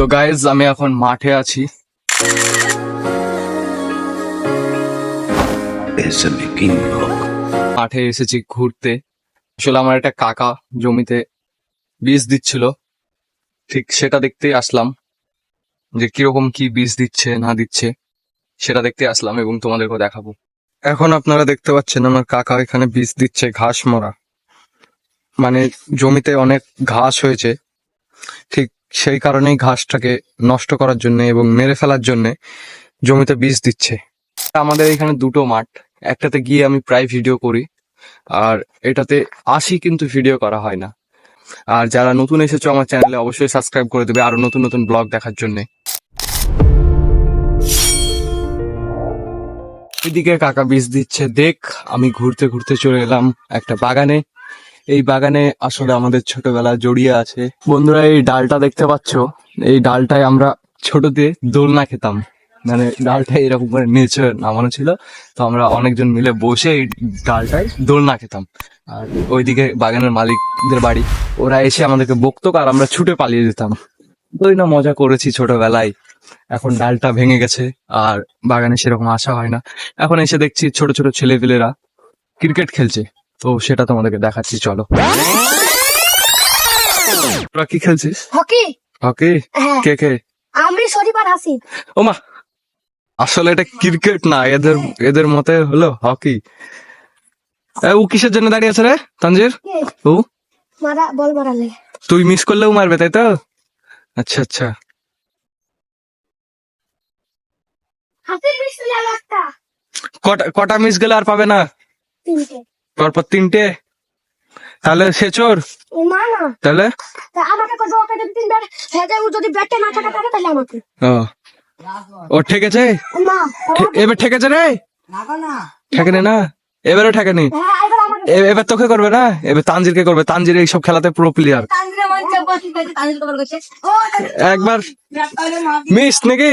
তো গাইজ আমি এখন মাঠে আছি. মাঠে এসেছি ঘুরতে। আসলে আমার একটা কাকা জমিতে বীজ দিচ্ছিল। ঠিক সেটা দেখতেই আসলাম যে কীরকম কি বীজ দিচ্ছে না দিচ্ছে সেটা দেখতে আসলাম এবং তোমাদেরকে দেখাবো। এখন আপনারা দেখতে পাচ্ছেন আমার কাকা এখানে বীজ দিচ্ছে ঘাস মরা। মানে জমিতে অনেক ঘাস হয়েছে। ঠিক সেই কারণেই ঘাসটাকে নষ্ট করার জন্য এবং মেরে ফেলার জন্য জমিতে বীজ দিচ্ছে। আমাদের এখানে দুটো মাঠ, একটাতে গিয়ে আমি প্রায় ভিডিও করি, আর এটাতে আসি কিন্তু ভিডিও করা হয় না। আর যারা নতুন এসেছ আমার চ্যানেলে অবশ্যই সাবস্ক্রাইব করে দেবে আরও নতুন নতুন ব্লগ দেখার জন্য। এদিকে কাকা বীজ দিচ্ছে, দেখ আমি ঘুরতে ঘুরতে চলে এলাম একটা বাগানে। এই বাগানে আসলে আমাদের ছোটবেলা জড়িয়ে আছে। বন্ধুরা, এই ডালটা দেখতে পাচ্ছ? এই ডালটায় আমরা ছোটতে দোলনা খেতাম। মানে ডালটা এরকম করে নিচে নামানো ছিল। তো আমরা অনেকজন মিলে বসে এই ডালটায় দোলনা খেতাম। আর ওইদিকে বাগানের মালিকদের বাড়ি, ওরা এসে আমাদেরকে বকতো আর আমরা ছুটে পালিয়ে যেতাম। ওই না মজা করেছি ছোটবেলায়। এখন ডালটা ভেঙে গেছে আর বাগানে সেরকম আসা হয় না। এখন এসে দেখছি ছোট ছোট ছেলেপেলেরা ক্রিকেট খেলছে। তো সেটা তোমাদেরকে দেখাচ্ছি চলো। তোরা কি খেলছিস? হকি? হকি? হ্যাঁ। কে কে? আমি শরীফার হাসিব ওমা! আসলে এটা ক্রিকেট না এদের এদের মতে হলো হকি। ও কিসের জন্য দাঁড়িয়ে আছে রে তানজির? ও? মারা বল মারালে তুই মিস করলেও মারবে তাই তো? আচ্ছা আচ্ছা। কটা কটা মিস গেলে আর পাবে না? তিনটে। পরপর তিনটে। তাহলে সে চোর। না। তাহলে? আমাকে কত ওকে যদি তিন ব্যাট ও যদি ব্যাটে না থাকে থাকে তাহলে আমাকে। ও। ও ঠেকেছে? ও এবার ঠেকেছে রে? ঠেকেনি না? এবারও ঠেকেনি? হ্যাঁ এবার এবার তোকে করবে না? এবার তানজিরকে করবে। তানজির এইসব খেলাতে প্রো প্লেয়ার তানজিরে মঞ্চে বসে গেছে তানজির কবর করছে। ও একবার মিস নাকি?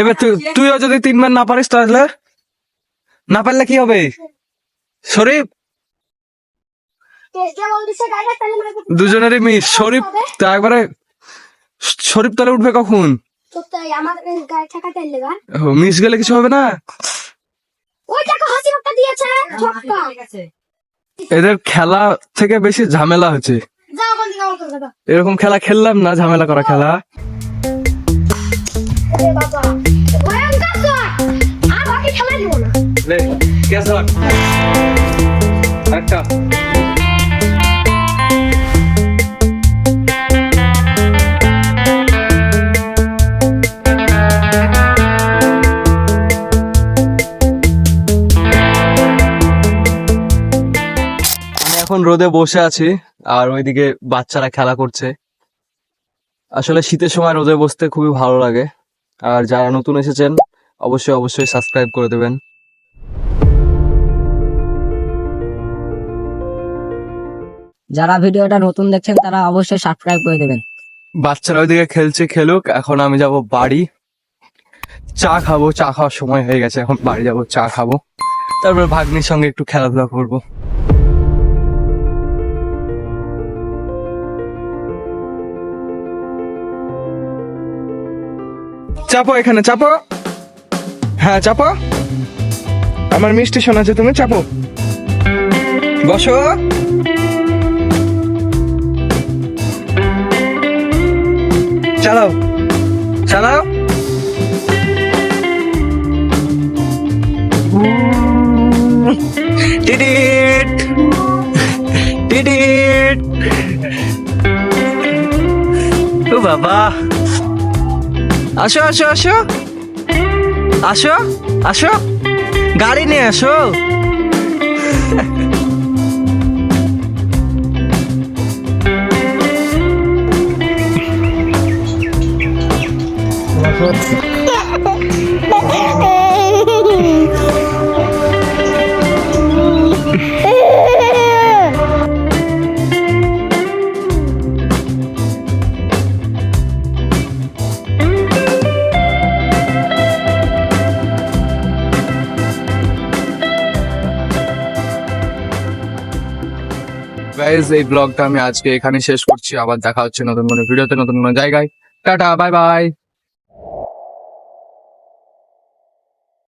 এবার তুই তুইও যদি তিনবার না পারিস তাহলে? না পারলে কি হবে? শরীফ? দুজনেরই মিস শরীফ তো একবারে শরীফ তাহলে উঠবে কখন? মিস গেলে কিছু হবে না? এদের খেলা থেকে বেশি ঝামেলা হচ্ছে। এরকম খেলা খেললাম না ঝামেলা করা খেলা। বাবা আমি এখন রোদে বসে আছি, আর ওইদিকে বাচ্চারা খেলা করছে। আসলে শীতের সময় রোদে বসতে খুবই ভালো লাগে, আর যারা নতুন এসেছেন, অবশ্যই অবশ্যই সাবস্ক্রাইব করে দেবেন। যারা ভিডিওটা নতুন দেখছেন, তারা অবশ্যই সাবস্ক্রাইব করে দেবেন। বাচ্চারা ওইদিকে খেলছে খেলুক, এখন আমি যাব বাড়ি। চা খাব, চা খাওয়ার সময় হয়ে গেছে, এখন বাড়ি যাব, চা খাব। তারপর ভাগ্নির সঙ্গে একটু খেলাধুলা করব। চাপো এখানে, চাপো। হ্যাঁ চাপো। আমার মিষ্টি শোনা তুমি চাপো। বসো। চালাও। চালাও। টিটিট। ও বাবা। আসো আসো আসো। আসো আসো। গাড়ি নিয়ে আসো। এই ব্লগটা আমি আজকে এখানে শেষ করছি। আবার দেখা হচ্ছে নতুন কোনো ভিডিওতে নতুন কোনো জায়গায়। Tata bye bye